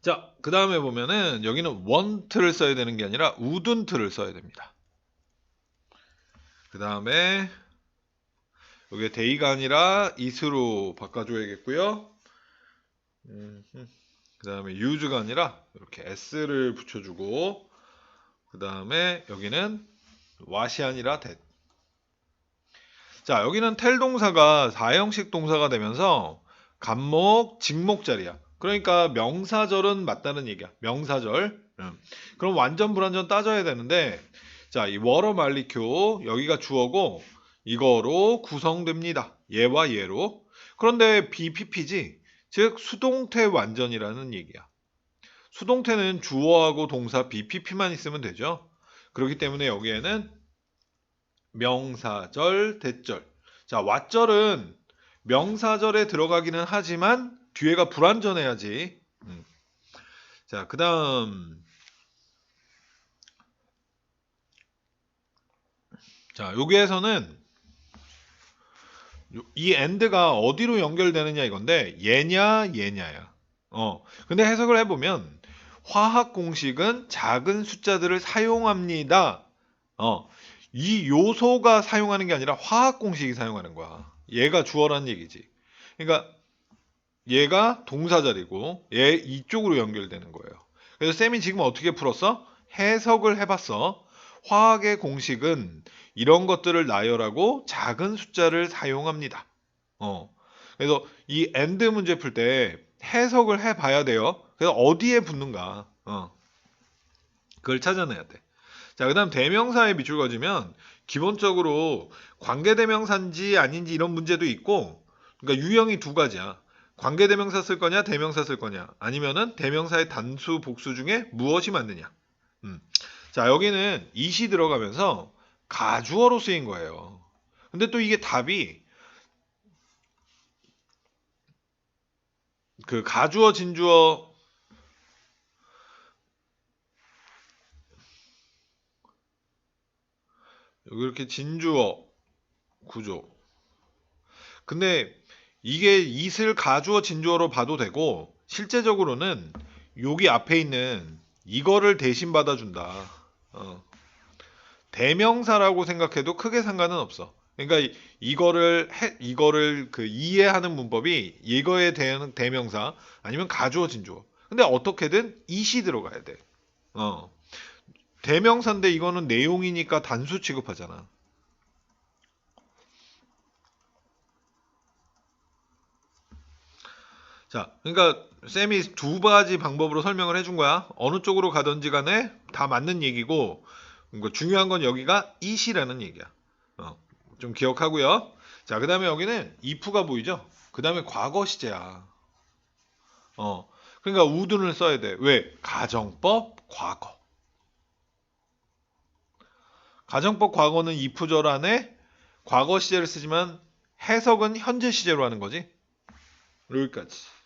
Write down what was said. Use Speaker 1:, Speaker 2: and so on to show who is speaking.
Speaker 1: 자, 그 다음에 보면은 여기는 want를 써야 되는 게 아니라 wouldn't를 써야 됩니다. 그 다음에 여기 day가 아니라 is로 바꿔줘야겠고요. 음, 그 다음에 use가 아니라 이렇게 s를 붙여주고 그 다음에 여기는 what이 아니라 that. 자, 여기는 텔 동사가 4형식 동사가 되면서 간목, 직목 자리야. 그러니까 명사절은 맞다는 얘기야. 명사절. 음. 그럼 완전 불완전 따져야 되는데 자, 이 워러 말리큐 여기가 주어고 이거로 구성됩니다. 얘와 얘로. 그런데 BPP지. 즉 수동태 완전이라는 얘기야. 수동태는 주어하고 동사 BPP만 있으면 되죠. 그렇기 때문에 여기에는 명사절, 대절. 자, 왓절은 명사절에 들어가기는 하지만 뒤에가 불완전해야지. 음. 자, 그 다음. 자, 여기에서는 요- 이 end가 어디로 연결되느냐 이건데 얘냐 얘냐야. 어. 근데 해석을 해보면 화학 공식은 작은 숫자들을 사용합니다. 어. 이 요소가 사용하는 게 아니라 화학 공식이 사용하는 거야. 얘가 주어라는 얘기지. 그러니까 얘가 동사자리고 얘 이쪽으로 연결되는 거예요. 그래서 쌤이 지금 어떻게 풀었어? 해석을 해봤어. 화학의 공식은 이런 것들을 나열하고 작은 숫자를 사용합니다. 어. 그래서 이 and 문제 풀 때 해석을 해봐야 돼요. 그래서 어디에 붙는가? 어. 그걸 찾아내야 돼. 자, 그 다음 대명사에 밑줄 그어주면 기본적으로 관계대명사인지 아닌지 이런 문제도 있고 그러니까 유형이 두 가지야. 관계대명사 쓸 거냐 대명사 쓸 거냐 아니면은 대명사의 단수 복수 중에 무엇이 맞느냐. 음. 자, 여기는 이시 들어가면서 가주어로 쓰인 거예요. 근데 또 이게 답이 그 가주어 진주어 이렇게 진주어 구조. 근데 이게 이슬 가주어 진주어로 봐도 되고 실제적으로는 여기 앞에 있는 이거를 대신 받아준다. 어. 대명사라고 생각해도 크게 상관은 없어. 그러니까 이- 이거를 해, 이거를 그 이해하는 문법이 이거에 대한 대명사 아니면 가주어 진주어. 근데 어떻게든 이시 들어가야 돼. 어. 대명사인데 이거는 내용이니까 단수 취급하잖아. 자, 그러니까 쌤이 두 가지 방법으로 설명을 해준 거야. 어느 쪽으로 가든지 간에 다 맞는 얘기고 그러니까 중요한 건 여기가 이시라는 얘기야. 어, 좀 기억하고요. 자, 그 다음에 여기는 if가 보이죠? 그 다음에 과거 시제야. 어, 그러니까 우둔을 써야 돼. 왜? 가정법 과거. 가정법 과거는 if절 안에 과거 시제를 쓰지만 해석은 현재 시제로 하는 거지. 여기까지.